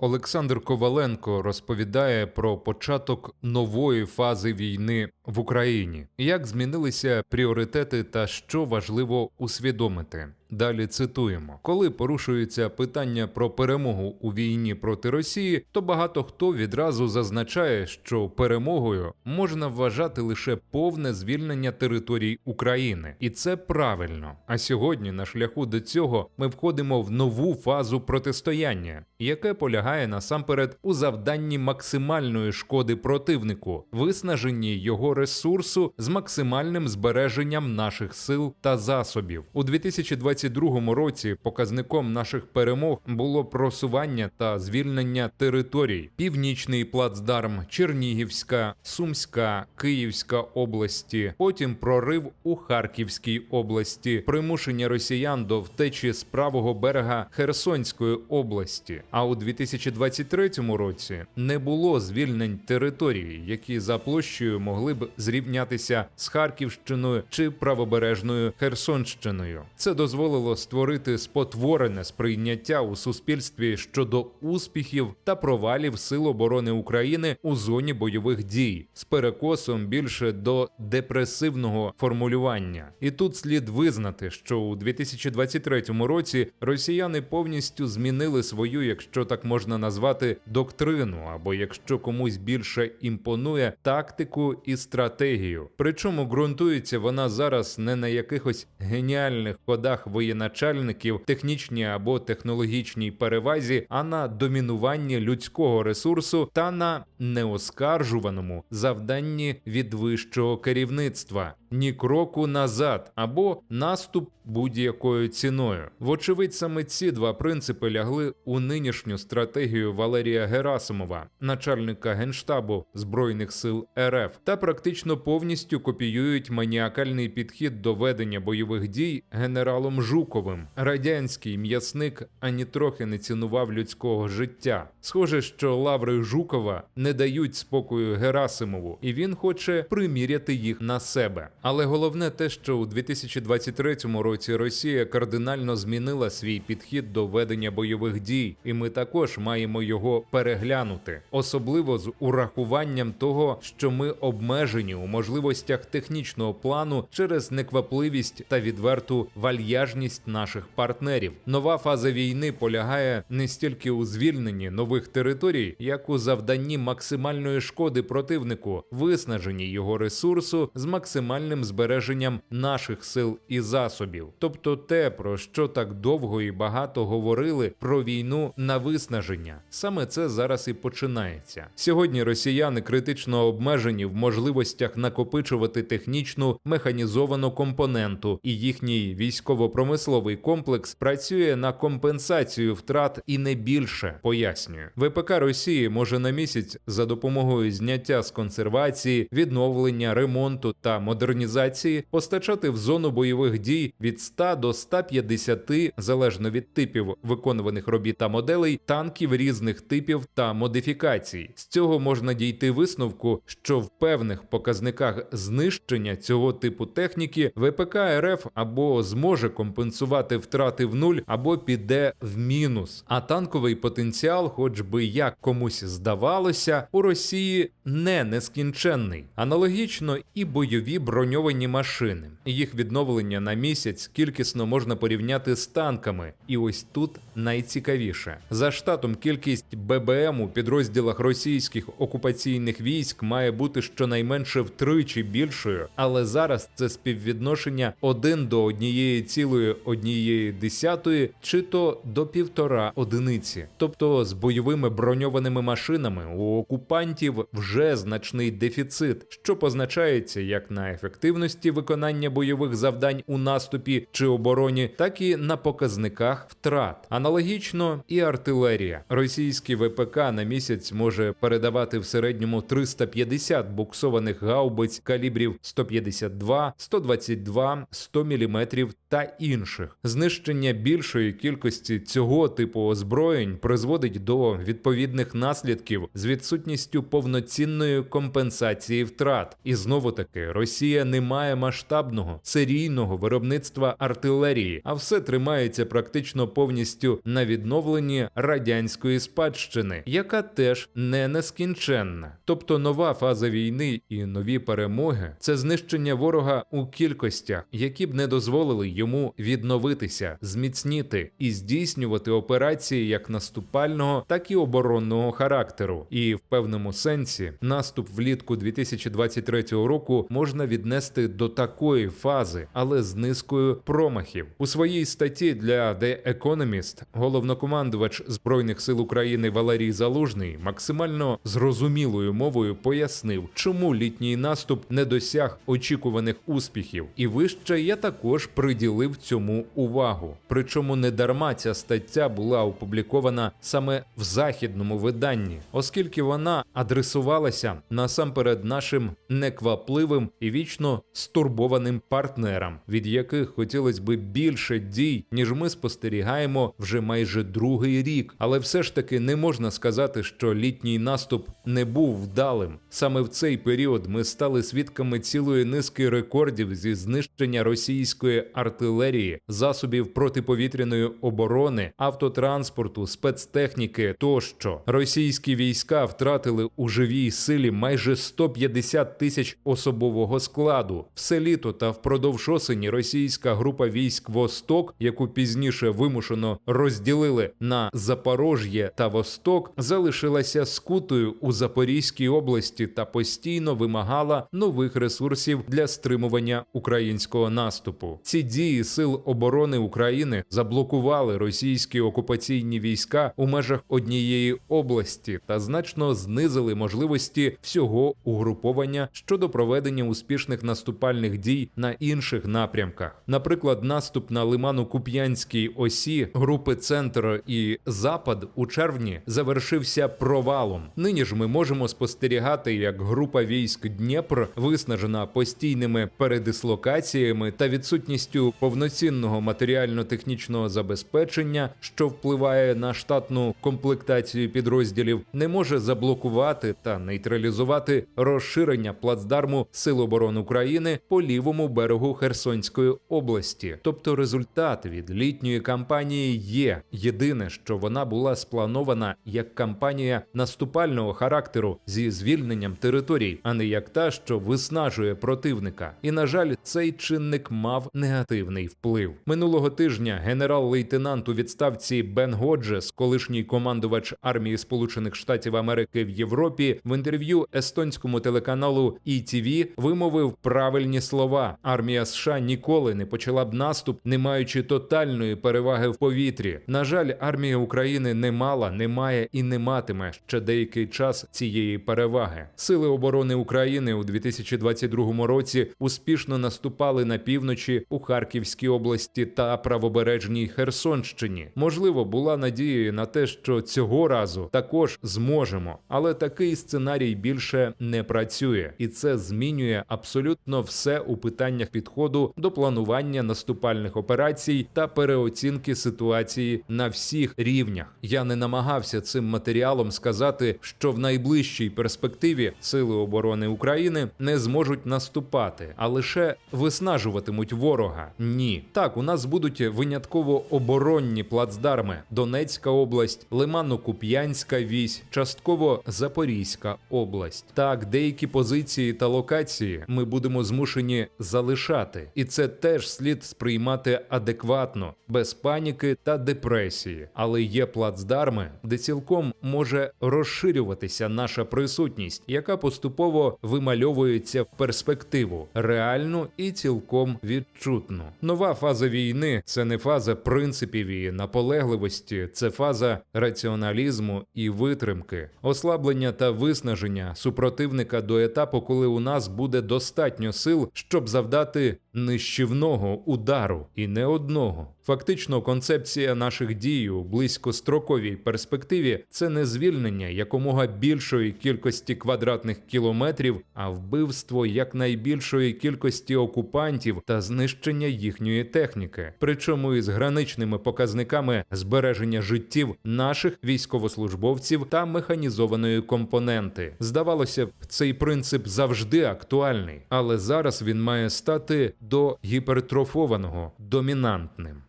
Олександр Коваленко розповідає про початок нової фази війни в Україні, як змінилися пріоритети та що важливо усвідомити. Далі цитуємо: коли порушується питання про перемогу у війні проти Росії, то багато хто відразу зазначає, що перемогою можна вважати лише повне звільнення територій України, і це правильно. А сьогодні на шляху до цього ми входимо в нову фазу протистояння, яке полягає насамперед у завданні максимальної шкоди противнику, виснаженні його ресурсу з максимальним збереженням наших сил та засобів. У 2020 2022 році показником наших перемог було просування та звільнення територій: Північний плацдарм, Чернігівська, Сумська, Київська області, потім прорив у Харківській області, примушення росіян до втечі з правого берега Херсонської області. А у 2023 році не було звільнень територій, які за площею могли б зрівнятися з Харківщиною чи правобережною Херсонщиною. Це дозволило дозволило створити спотворене сприйняття у суспільстві щодо успіхів та провалів Сил оборони України у зоні бойових дій з перекосом більше до депресивного формулювання. І тут слід визнати, що у 2023 році росіяни повністю змінили свою, якщо так можна назвати, доктрину, або якщо комусь більше імпонує тактику і стратегію. Причому ґрунтується вона зараз не на якихось геніальних ходах воєначальників, технічній або технологічній перевазі, а на домінуванні людського ресурсу та на неоскаржуваному завданні від вищого керівництва ні кроку назад або наступ будь-якою ціною. Вочевидь, саме ці два принципи лягли у нинішню стратегію Валерія Герасимова, начальника генштабу збройних сил РФ, та практично повністю копіюють маніакальний підхід до ведення бойових дій генералом Жуковим. Радянський м'ясник ані трохи не цінував людського життя. Схоже, що лаври Жукова не дають спокою Герасимову, і він хоче приміряти їх на себе. Але головне те, що у 2023 році Росія кардинально змінила свій підхід до ведення бойових дій, і ми також маємо його переглянути, особливо з урахуванням того, що ми обмежені у можливостях технічного плану через неквапливість та відверту вальяжність наших партнерів. Нова фаза війни полягає не стільки у звільненні нових територій, як у завданні максимальної шкоди противнику, виснаженні його ресурсу з максимальним збереженням наших сил і засобів, тобто те, про що так довго і багато говорили про війну на виснаження. Саме це зараз і починається. Сьогодні росіяни критично обмежені в можливостях накопичувати технічну механізовану компоненту, і їхній військово-промисловий комплекс працює на компенсацію втрат і не більше. Пояснюю, ВПК Росії може на місяць за допомогою зняття з консервації, відновлення, ремонту та модернізації постачати в зону бойових дій від 100 до 150, залежно від типів виконуваних робіт та моделей, танків різних типів та модифікацій. З цього можна дійти висновку, що в певних показниках знищення цього типу техніки ВПК РФ або зможе компенсувати втрати в нуль, або піде в мінус. А танковий потенціал, хоч би як комусь здавалося, у Росії не нескінченний. Аналогічно і бойові броньовані машини. Їх відновлення на місяць кількісно можна порівняти з танками, і ось тут найцікавіше за штатом кількість ББМ у підрозділах російських окупаційних військ має бути щонайменше втричі більшою, але зараз це співвідношення один до однієї цілої однієї десятої, чи то до півтора одиниці. Тобто з бойовими броньованими машинами у окупантів вже значний дефіцит, що позначається як на ефективності виконання бойових завдань у наступі чи обороні, так і на показниках втрат. Аналогічно і артилерія. Російський ВПК на місяць може передавати в середньому 350 буксованих гаубиць калібрів 152, 122, 100 мм та інших. Знищення більшої кількості цього типу озброєнь призводить до відповідних наслідків з відсутністю повноцінної компенсації втрат. І знову таки Росія не має масштабного серійного виробництва артилерії, а все тримається практично повністю на відновленні радянської спадщини, яка теж не нескінченна. Тобто нова фаза війни і нові перемоги це знищення ворога у кількостях, які б не дозволили йому відновитися, зміцніти і здійснювати операції як наступального, так і оборонного характеру. І в певному сенсі наступ влітку 2023 року можна віднести до такої фази, але з низкою промахів у своїй статті для The Economist головнокомандувач збройних сил України Валерій Залужний максимально зрозумілою мовою пояснив, чому літній наступ не досяг очікуваних успіхів, і вище я також приділив цьому увагу. Причому не дарма ця стаття була опублікована саме в західному виданні, оскільки вона адресувалася насамперед нашим неквапливим і вічно стурбованим партнерам, від яких хотілося би більше дій, ніж ми спостерігаємо вже майже другий рік. Але все ж таки не можна сказати, що літній наступ не був вдалим. Саме в цей період ми стали свідками цілої низки рекордів зі знищення російської артилерії, засобів протиповітряної оборони, автотранспорту, спецтехніки тощо. Російські війська втратили у живій силі майже 150 тисяч особового складу. Все літо та впродовж осені російська група військ Восток, яку пізніше вимушено розділили на Запорож'є та Восток, залишилася скутою у Запорізькій області та постійно вимагала нових ресурсів для стримування українського наступу. Ці дії сил оборони України заблокували російські окупаційні війська у межах однієї області та значно знизили можливості всього угруповання щодо проведення успішних наступальних дій на інших напрямках. Наприклад, наступ на Лиману-Куп'янській осі групи Центр і Запад у червні завершився провалом. Нині ж ми можемо спостерігати, як група військ Дніпр виснажена постійними передислокаціями та відсутністю повноцінного матеріально-технічного забезпечення, що впливає на штатну комплектацію підрозділів, не може заблокувати та нейтралізувати розширення плацдарму Сил оборони України по лівому берегу Херсонської області. Тобто результат від літньої кампанії є єдине, що вона була спланована як кампанія наступального характеру зі звільненням територій, а не як та, що виснажує противника. І на жаль, цей чинник мав негативний вплив. Минулого тижня генерал-лейтенант у відставці Бен Годжес, колишній командувач армії Сполучених Штатів Америки в Європі, в інтерв'ю естонському телеканалу ETV вимовив правильні слова: армія США ніколи не почала б наступ, не маючи тотальної переваги в повітрі. На жаль, армія України не мала, не має і не матиме ще деякий час цієї переваги. Сили оборони України у 2022 році успішно наступали на півночі у Харківській області та правобережній Херсонщині. Можливо, була надія на те, що цього разу також зможемо, але такий сценарій більше не працює, і це змінює абсолютно все у питаннях підходу до планування наступальних операцій та переоцінки ситуації на всіх рівнях. Я не намагався цим матеріалом сказати, що в найближчій перспективі сили оборони України не зможуть наступати, а лише виснажуватимуть ворога. Ні, так у нас будуть винятково оборонні плацдарми: Донецька область, Лиманно-Куп'янська вісь, частково Запорізька область. Так, деякі позиції та локації ми будемо змушені залишати, і це теж слід сприймати адекватно, без паніки та депресії. Але є плацдарми, де цілком може розширюватися наша присутність, яка поступово вимальовується в перспективу, реальну і цілком відчутну. Нова фаза війни це не фаза принципів і наполегливості, це фаза раціоналізму і витримки, ослаблення та виснаження супротивника до етапу, коли у нас буде достатньо сил, щоб завдати нищівного удару і не одного. Фактично, концепція наших дій у близькостроковій перспективі це не звільнення якомога більшої кількості квадратних кілометрів, а вбивство якнайбільшої кількості окупантів та знищення їхньої техніки, причому із граничними показниками збереження життів наших військовослужбовців та механізованої компоненти. Здавалося б, цей принцип завжди актуальний, але зараз він має стати до гіпертрофованого домінантним.